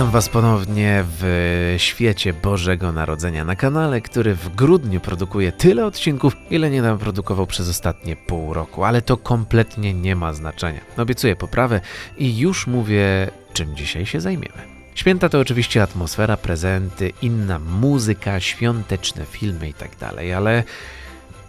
Witam Was ponownie w świecie Bożego Narodzenia na kanale, który w grudniu produkuje tyle odcinków, ile nie naprodukował przez ostatnie pół roku, ale to kompletnie nie ma znaczenia. Obiecuję poprawę i już mówię, czym dzisiaj się zajmiemy. Święta to oczywiście atmosfera, prezenty, inna muzyka, świąteczne filmy itd., ale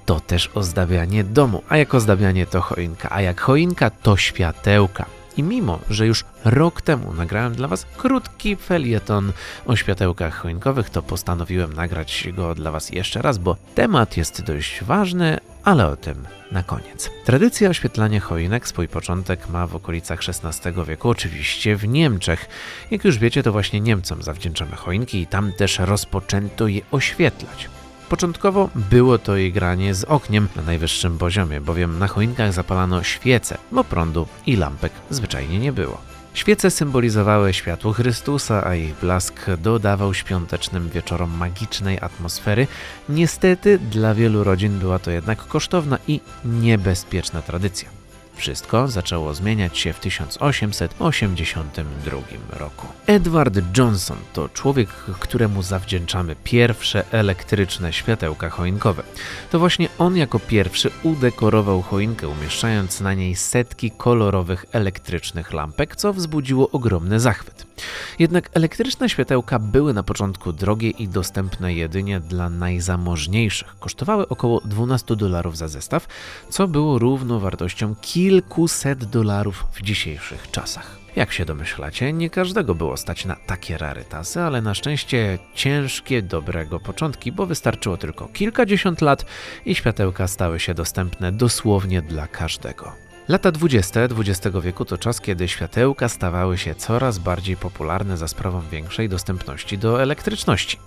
to też ozdabianie domu, a jak ozdabianie to choinka, a jak choinka to światełka. I mimo, że już rok temu nagrałem dla Was krótki felieton o światełkach choinkowych, to postanowiłem nagrać go dla Was jeszcze raz, bo temat jest dość ważny, ale o tym na koniec. Tradycja oświetlania choinek swój początek ma w okolicach XVI wieku, oczywiście w Niemczech. Jak już wiecie, to właśnie Niemcom zawdzięczamy choinki i tam też rozpoczęto je oświetlać. Początkowo było to jej granie z ogniem na najwyższym poziomie, bowiem na choinkach zapalano świece, bo prądu i lampek zwyczajnie nie było. Świece symbolizowały światło Chrystusa, a ich blask dodawał świątecznym wieczorom magicznej atmosfery. Niestety dla wielu rodzin była to jednak kosztowna i niebezpieczna tradycja. Wszystko zaczęło zmieniać się w 1882 roku. Edward Johnson to człowiek, któremu zawdzięczamy pierwsze elektryczne światełka choinkowe. To właśnie on jako pierwszy udekorował choinkę, umieszczając na niej setki kolorowych elektrycznych lampek, co wzbudziło ogromny zachwyt. Jednak elektryczne światełka były na początku drogie i dostępne jedynie dla najzamożniejszych. Kosztowały około 12 dolarów za zestaw, co było równowartością kilkuset dolarów w dzisiejszych czasach. Jak się domyślacie, nie każdego było stać na takie rarytasy, ale na szczęście ciężkie, dobrego początki, bo wystarczyło tylko kilkadziesiąt lat i światełka stały się dostępne dosłownie dla każdego. Lata 20. XX wieku to czas, kiedy światełka stawały się coraz bardziej popularne za sprawą większej dostępności do elektryczności.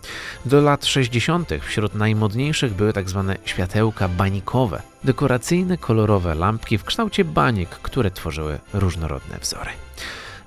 Do lat 60. wśród najmodniejszych były tzw. Tak światełka banikowe, dekoracyjne kolorowe lampki w kształcie baniek, które tworzyły różnorodne wzory.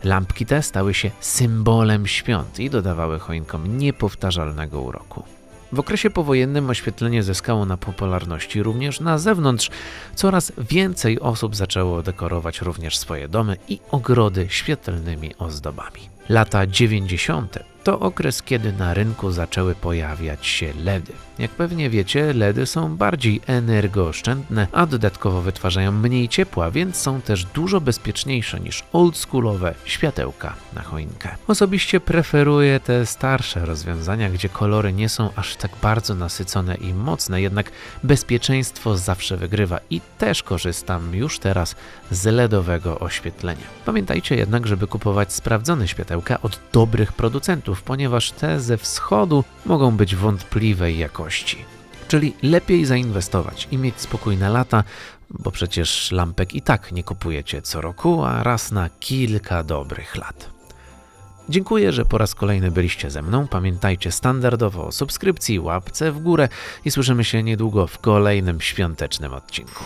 Lampki te stały się symbolem świąt i dodawały choinkom niepowtarzalnego uroku. W okresie powojennym oświetlenie zyskało na popularności również na zewnątrz. Coraz więcej osób zaczęło dekorować również swoje domy i ogrody świetlnymi ozdobami. Lata 90 to okres, kiedy na rynku zaczęły pojawiać się LEDy. Jak pewnie wiecie, LEDy są bardziej energooszczędne, a dodatkowo wytwarzają mniej ciepła, więc są też dużo bezpieczniejsze niż oldschoolowe światełka na choinkę. Osobiście preferuję te starsze rozwiązania, gdzie kolory nie są aż tak bardzo nasycone i mocne, jednak bezpieczeństwo zawsze wygrywa i też korzystam już teraz z LEDowego oświetlenia. Pamiętajcie jednak, żeby kupować sprawdzone światełka od dobrych producentów ponieważ te ze wschodu mogą być wątpliwej jakości. Czyli lepiej zainwestować i mieć spokój na lata, bo przecież lampek i tak nie kupujecie co roku, a raz na kilka dobrych lat. Dziękuję, że po raz kolejny byliście ze mną. Pamiętajcie standardowo o subskrypcji, łapce w górę i słyszymy się niedługo w kolejnym świątecznym odcinku.